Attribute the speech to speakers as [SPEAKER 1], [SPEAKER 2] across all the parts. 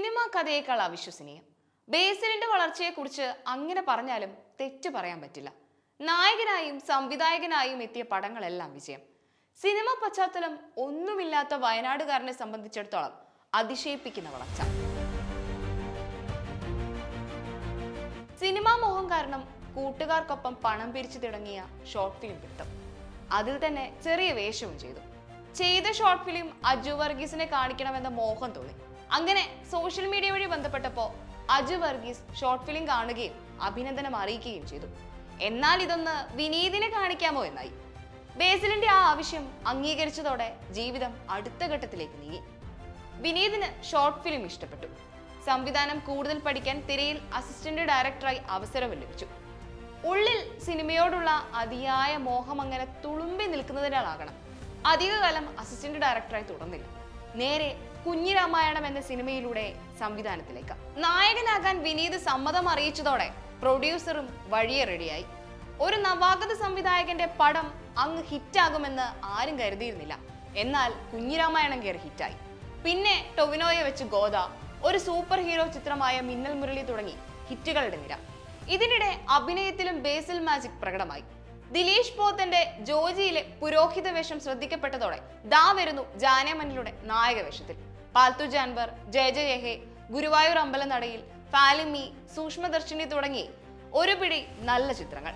[SPEAKER 1] Cinema കഥയേക്കാൾ അവിശ്വസനീയം. ബേസിലിന്റെ വളർച്ചയെക്കുറിച്ച് അങ്ങനെ പറഞ്ഞാലും തെറ്റ് പറയാൻ പറ്റില്ല. നായകനായും സംവിധായകനായും എത്തിയ പടങ്ങളെല്ലാം വിജയം. സിനിമ പശ്ചാത്തലം ഒന്നുമില്ലാത്ത വയനാടുകാരനെ സംബന്ധിച്ചിടത്തോളം അതിശയിപ്പിക്കുന്ന വളർച്ച. സിനിമാ മോഹം കാരണം കൂട്ടുകാർക്കൊപ്പം പണം പിരിച്ചു തുടങ്ങിയ ഷോർട്ട് ഫിലിം പിടുത്തം അതിൽ തന്നെ ചെറിയ വേഷവും ചെയ്തു. ചെയ്ത ഷോർട്ട് ഫിലിം അജു വർഗീസിനെ കാണിക്കണമെന്ന മോഹം തോന്നി. അങ്ങനെ സോഷ്യൽ മീഡിയ വഴി ബന്ധപ്പെട്ടപ്പോൾ അജു വർഗീസ് ഷോർട്ട് ഫിലിം കാണുകയും അഭിനന്ദനം അറിയിക്കുകയും ചെയ്തു. എന്നാൽ ഇതൊന്ന് വിനീതിനെ കാണിക്കാമോ എന്നായി. ബേസിലിന്റെ ആ ആവശ്യം അംഗീകരിച്ചതോടെ ജീവിതം അടുത്ത ഘട്ടത്തിലേക്ക് നീങ്ങി. വിനീതിന് ഷോർട്ട് ഫിലിം ഇഷ്ടപ്പെട്ടു. സംവിധാനം കൂടുതൽ പഠിക്കാൻ തിരയിൽ അസിസ്റ്റന്റ് ഡയറക്ടറായി അവസരം ലഭിച്ചു. ഉള്ളിൽ സിനിമയോടുള്ള അതിയായ മോഹം അങ്ങനെ തുളുമ്പി നിൽക്കുന്നതിനാലാകണം. അധികകാലം അസിസ്റ്റന്റ് ഡയറക്ടറായി തുടർന്നില്ല. നേരെ കുഞ്ഞിരാമായണം എന്ന സിനിമയിലൂടെ സംവിധാനത്തിലേക്ക്. നായകനാകാൻ വിനീത് സമ്മതം അറിയിച്ചതോടെ പ്രൊഡ്യൂസറും വഴിയെ റെഡിയായി. ഒരു നവാഗത സംവിധായകന്റെ പടം അങ്ങ് ഹിറ്റാകുമെന്ന് ആരും കരുതിയിരുന്നില്ല. എന്നാൽ കുഞ്ഞിരാമായണം കയറി ഹിറ്റായി. പിന്നെ ടൊവിനോയെ വെച്ച് ഗോദ ഒരു സൂപ്പർ ഹീറോ ചിത്രമായ മിന്നൽ മുരളി തുടങ്ങി ഹിറ്റുകളുടെ നിര. ഇതിനിടെ അഭിനയത്തിലും ബേസിൽ മാജിക് പ്രകടമായി. ദിലീഷ് പോത്തന്റെ ജോജിയിലെ പുരോഹിത വേഷം ശ്രദ്ധിക്കപ്പെട്ടതോടെ ദാ വരുന്നു ജാനമനിലൂടെ നായക വേഷത്തിൽ പാൽത്തു ജാൻവർ ജയ ജയഹേ ഗുരുവായൂർ അമ്പലനടയിൽ ഫാലിമി സൂക്ഷ്മദർശിനി തുടങ്ങി ഒരു പിടി നല്ല ചിത്രങ്ങൾ.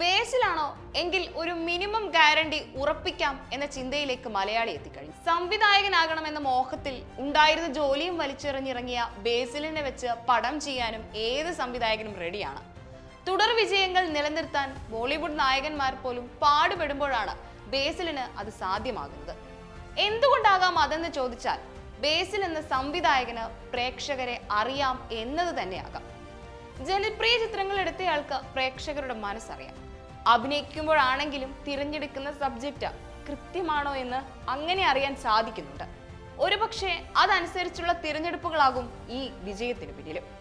[SPEAKER 1] ബേസിലാണോ എങ്കിൽ ഒരു മിനിമം ഗ്യാരണ്ടി ഉറപ്പിക്കാം എന്ന ചിന്തയിലേക്ക് മലയാളി എത്തിക്കഴിഞ്ഞു. സംവിധായകനാകണമെന്ന മോഹത്തിൽ ഉണ്ടായിരുന്ന ജോലിയും വലിച്ചെറിഞ്ഞിറങ്ങിയ ബേസിലിനെ വെച്ച് പടം ചെയ്യാനും ഏത് സംവിധായകനും റെഡിയാണ്. തുടർ വിജയങ്ങൾ നിലനിർത്താൻ ബോളിവുഡ് നായകന്മാർ പോലും പാടുപെടുമ്പോഴാണ് ബേസിലിന് അത് സാധ്യമാകുന്നത്. എന്തുകൊണ്ടാകാം അതെന്ന് ചോദിച്ചാൽ ബേസിൽ എന്ന സംവിധായകന് പ്രേക്ഷകരെ അറിയാം എന്നത് തന്നെയാകാം. ജനപ്രിയ ചിത്രങ്ങൾ എടുത്തയാൾക്ക് പ്രേക്ഷകരുടെ മനസ്സറിയാം. അഭിനയിക്കുമ്പോഴാണെങ്കിലും തിരഞ്ഞെടുക്കുന്ന സബ്ജക്റ്റ് കൃത്യമാണോ എന്ന് അങ്ങനെ അറിയാൻ സാധിക്കുന്നുണ്ട്. ഒരുപക്ഷെ അതനുസരിച്ചുള്ള തിരഞ്ഞെടുപ്പുകളാകും ഈ വിജയത്തിന് പിന്നിലും.